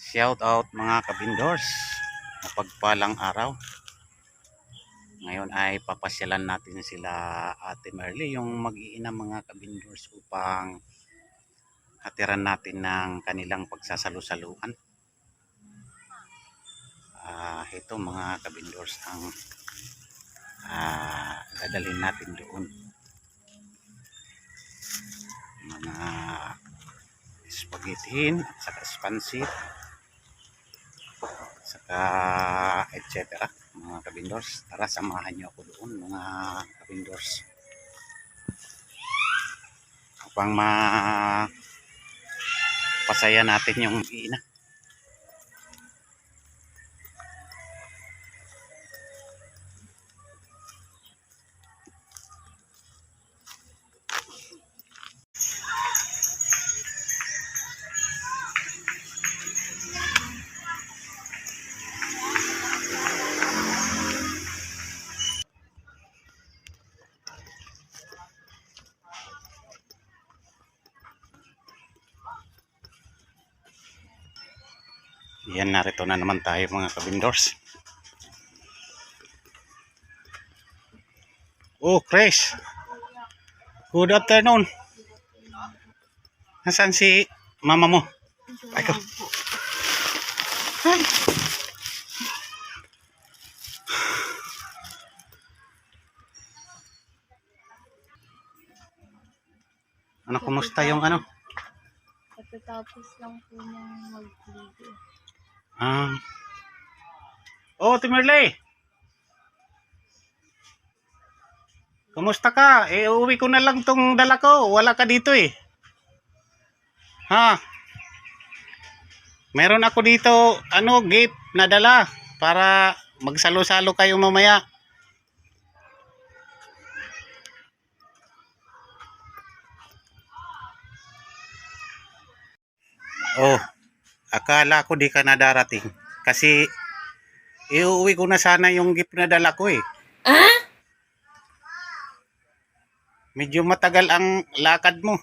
Shout out mga kabindors. Mapagpalang araw. Ngayon ay papasyalan natin sila Ate Merly yung mag-iina mga kabindors upang hatiran natin ng kanilang pagsasalu-saluan. Ah, ito mga kabindors ang ah, dadalhin natin doon. Mga spaghetti at saka spansit saka etc. mga kabindors. Tara, samahan niyo ako doon mga kabindors. Upang ma pasaya natin yung ina. Yan, narito na naman tayo mga kabindors. Oh, Chris. Good afternoon. Nasaan si mama mo? Ay ko. Ano, kumusta yung ano? Pagkatapos lang po niyang mag-ligo. Ah. Oh, Timerley. Kumusta ka? Eh, uwi ko na lang tong dala ko. Wala ka dito eh. Ha? Meron ako dito, ano, gift na dala para magsalo-salo kayo mamaya. Oh, akala ko di ka na darating. Kasi, iuwi ko na sana yung gift na dala ko eh. Medyo matagal ang lakad mo.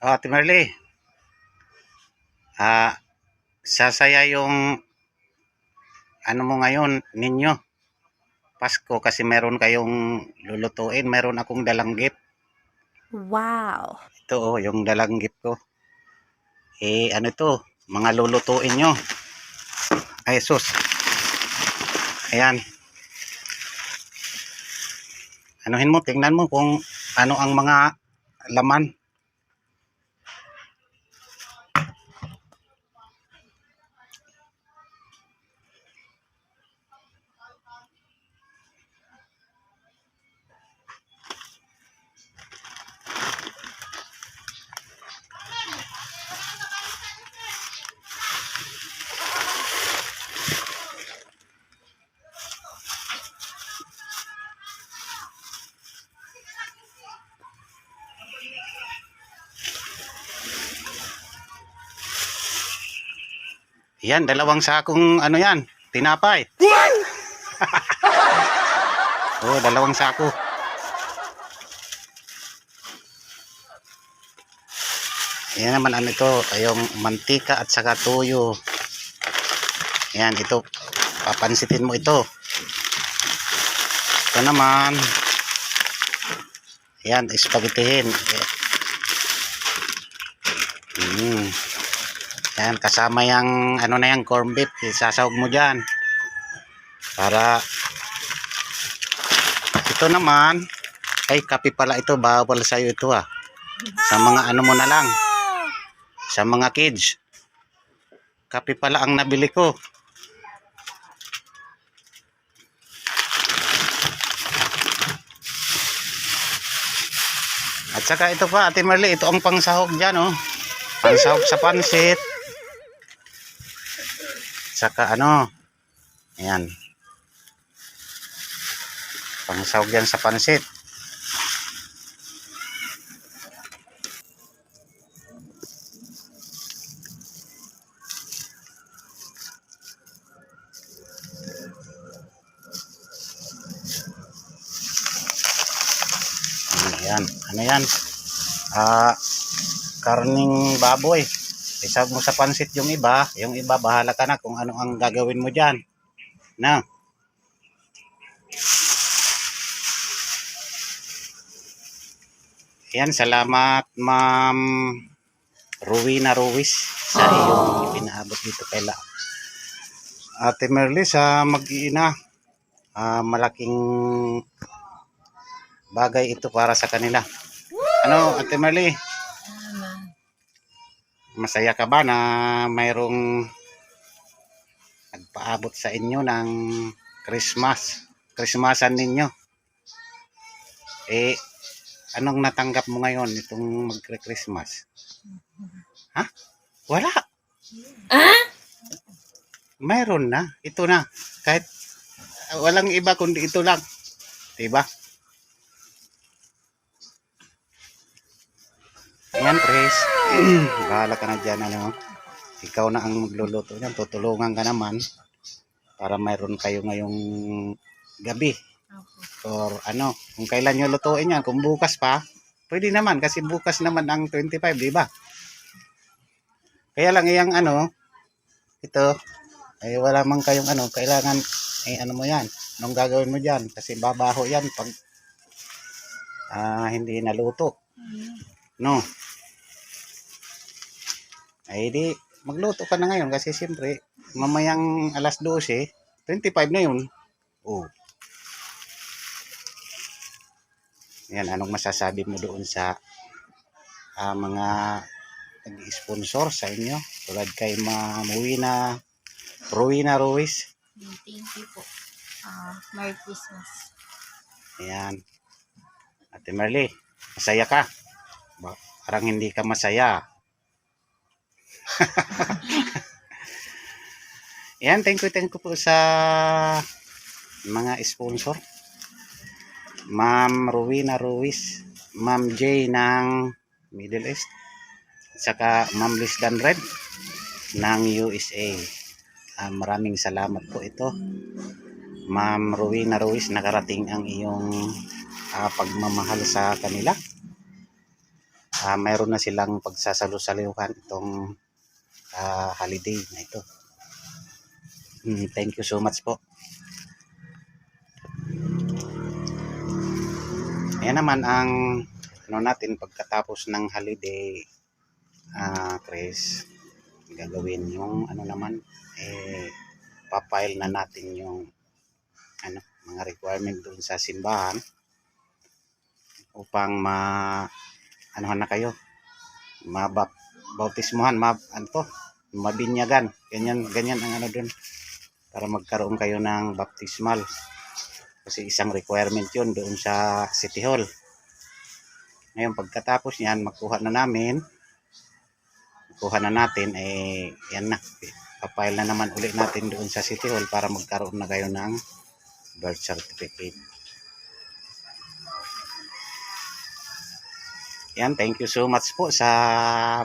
Ah, Ate Marley. Ah, sasaya yung ano mo ngayon ninyo. Pasko kasi meron kayong lulutuin. Meron akong dalang gift. Wow! Ito oh, yung dalang gift ko. Eh, ano ito? Mga lulutuin nyo. Ay, sus. Ayan. Anuhin mo, tingnan mo kung ano ang mga laman. Yan, dalawang sakong ano yan, tinapay. oh, dalawang sako. Yan naman ano ito, yung mantika at saka tuyo. Yan, ito, papansitin mo ito. Ito naman, yan, spaghettihin. Mm. Yan, kasama yung ano na yan, corn beef. Isasawag mo dyan. Para ito naman, ay kape pala ito. Bawal sa'yo ito ah. Sa mga ano mo na lang. Sa mga kids. Kape pala ang nabili ko. At saka ito pa, Ate Marley, ito ang pangsahog dyan, oh. Pangsahog sa pansit saka ano, ayan. Pangsawag yan sa pansit. Ayan. Ano yan? Ah, karning baboy. Isag mo sa pansit yung iba, yung iba bahala ka na kung ano ang gagawin mo diyan. Na. Ayan, salamat Ma'am Ruwina Ruiz sa iyong ipinaabot dito kay La. Ate Merly sa mag-iina, ah, malaking bagay ito para sa kanila. Ano, Ate Merly? Masaya ka ba na mayroong nagpaabot sa inyo ng Christmas? Christmasan ninyo? Eh, anong natanggap mo ngayon itong magre-Christmas? Ha? Wala. Mayroon na. Ito na. Kahit ah, walang iba kundi ito lang. Diba? Ayan, Chris. Bahala ka na dyan, ano. Ikaw na ang magluluto niyan. Tutulungan ka naman para mayroon kayo ngayong gabi. Or ano, kung kailan nyo lutuin yan. Kung bukas pa, pwede naman. Kasi bukas naman ang 25, di ba? Kaya lang iyang ano, ito, ay wala man kayong ano, kailangan, ay ano mo yan, anong gagawin mo dyan? Kasi babaho yan pag ah, hindi naluto. No. Ay di, magluto ka na ngayon kasi siyempre, mamayang alas 12, 25 na yun. Oh. Yan, anong masasabi mo doon sa ah, mga nag-sponsor sa inyo? Tulad kay Ma'am Wina, Rowena Ruiz. Thank you po. Ah, Merry Christmas. Ayan. Ate Merly, masaya ka? Parang hindi ka masaya. Ayan, thank you, thank you po sa mga sponsor. Ma'am Rowena Ruiz, Ma'am J ng Middle East, saka Ma'am Liz Red ng USA. Ah, maraming salamat po ito. Ma'am Rowena Ruiz, nakarating ang iyong ah, pagmamahal sa kanila. Ah, mayroon na silang pagsasalusaluhan itong ah, holiday na ito. Mm, thank you so much po. Ayan naman ang ano natin pagkatapos ng holiday ah Chris gagawin yung ano naman eh papile na natin yung ano mga requirement doon sa simbahan upang ma ano na kayo mabautismuhan ma ano to? Mabinyagan. Ganyan ganyan ang ano doon para magkaroon kayo ng baptismal. Kasi isang requirement yun doon sa City Hall. Ngayon pagkatapos niyan makuha na namin. Kuha na natin eh yan na. Papile na naman ulit natin doon sa City Hall para magkaroon na kayo ng birth certificate yan thank you so much po sa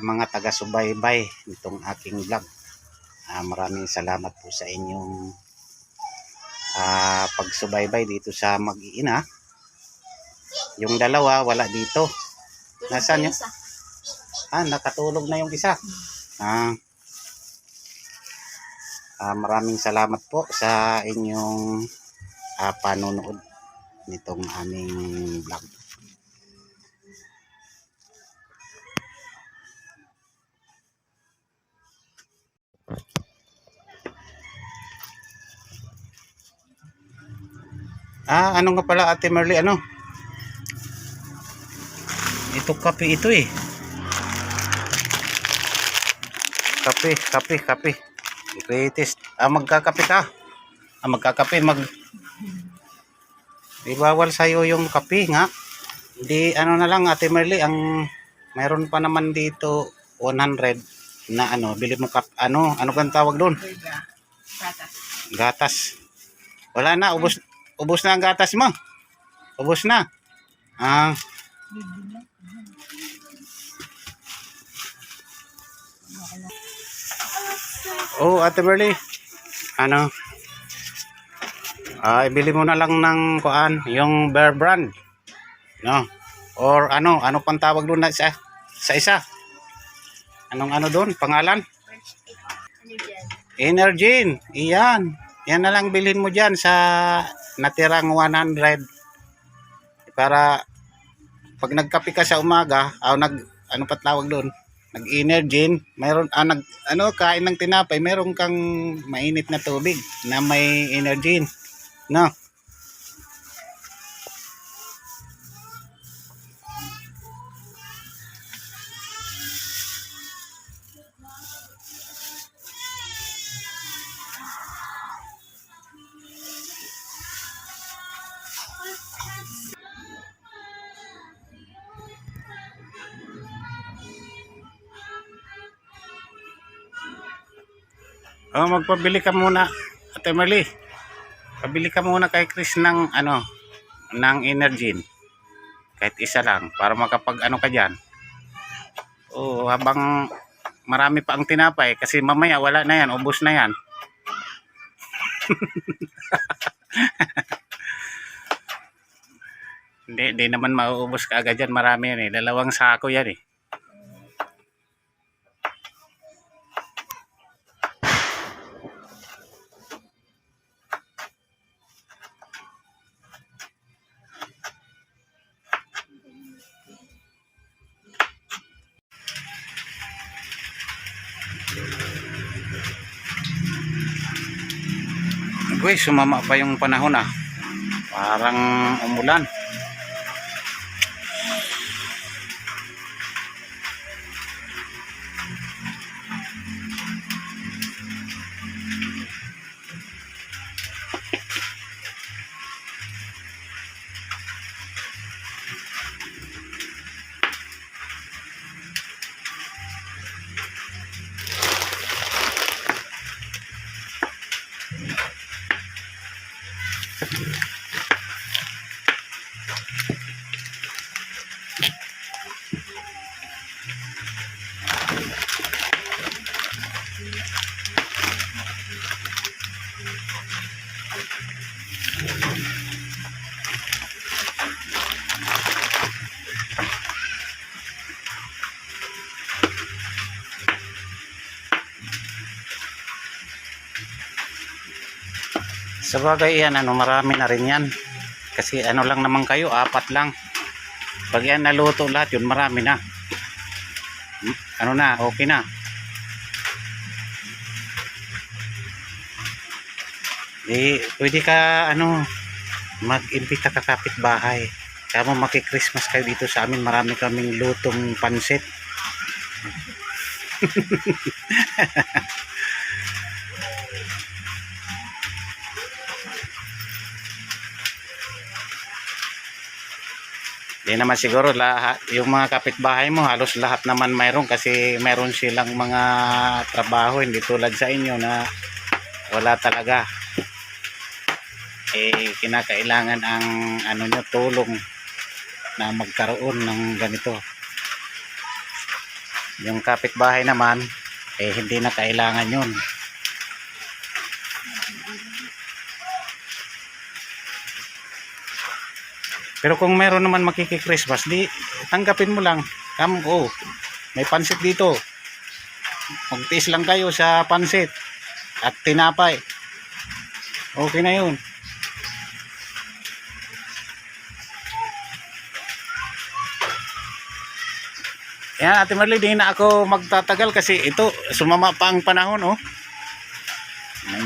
mga taga-subaybay nitong aking vlog Ah, maraming salamat po sa inyong ah, pagsubaybay dito sa mag-iina yung dalawa wala dito Nasaan yun? Ah, nakatulog na yung isa. Ah, ah, maraming salamat po sa inyong ah, panonood nitong aming vlog. Ah, ano nga pala Ate Merly, ano? Ito kape ito eh. Kape, kape, kape. Greatest. Ah, magkakape ka. Ah, magkakape, mag... Di bawal sa'yo yung kape nga. Di, ano na lang, Ate Merly, ang... Meron pa naman dito 100 na ano, bili mo kap, ano, ano kang tawag doon? Gatas. Wala na, ubos, ubos na ang gatas mo. Ubos na. Ah, Oh, Ate Berly. Ano? Ah, ibili mo na lang ng kuan, yung Bear Brand. No. Or ano, ano pang tawag doon na sa, sa isa? Anong ano doon? Pangalan? Energin. Iyan. Yan na lang bilhin mo dyan sa natirang 100. Para pag nagkape ka sa umaga, o nag, ano pa tawag doon? Nag-energin, mayroon, ah, nag, ano, kain ng tinapay, meron kang mainit na tubig na may energin. No? Oh, magpabili ka muna, Ate Marley. Pabili ka muna kay Chris ng ano, ng Energin. Kahit isa lang para makapag ano ka diyan. Oh, habang marami pa ang tinapay kasi mamaya wala na yan, ubos na yan. Hindi, hindi naman mauubos ka agad yan. Marami yan eh. Dalawang sako yan eh. Uy, sumama pa yung panahon ah. Parang umulan. Yeah. Sa bagay yan, ano, marami na rin yan. Kasi ano lang naman kayo, apat lang. Pag yan naluto lahat yun, marami na. Hmm, Ano na, okay na. Eh, pwede ka, ano, mag-imbita ka kapitbahay. Kaya mo maki-Christmas kayo dito sa amin. Marami kaming lutong pansit. Di naman siguro lahat, yung mga kapitbahay mo halos lahat naman mayroon kasi mayroon silang mga trabaho hindi tulad sa inyo na wala talaga. Eh kinakailangan ang ano nyo tulong na magkaroon ng ganito. Yung kapitbahay naman eh hindi na kailangan yun. Pero kung meron naman makiki-Christmas, di tanggapin mo lang. Kam, oh, may pansit dito. Magtiis lang kayo sa pansit at tinapay. Okay na yun. Yan, Ate Marley, di na ako magtatagal kasi ito, sumama pa ang panahon, oh.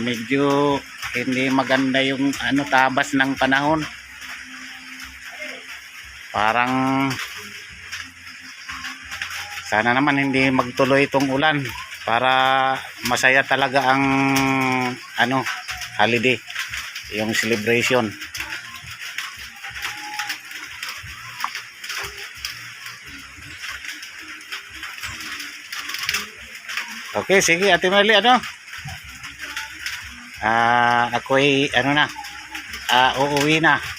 Medyo hindi maganda yung ano tabas ng panahon parang sana naman hindi magtuloy itong ulan para masaya talaga ang ano holiday yung celebration. Okay sige ate Marley ano? Ah ako'y ano na? Ah uuwi na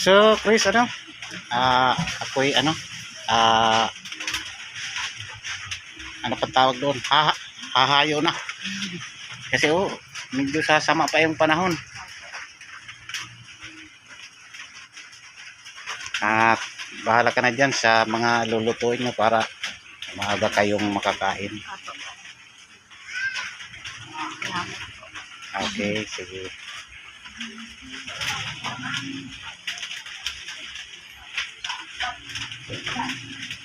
So, Chris, ano? Ah, ako'y ano? Ah, ano pa tawag doon? Ha hahayo na. Kasi oh, medyo sasama pa yung panahon. At bahala ka na dyan sa mga lulutuin mo para maaga kayong makakain. Okay, sige. 给看。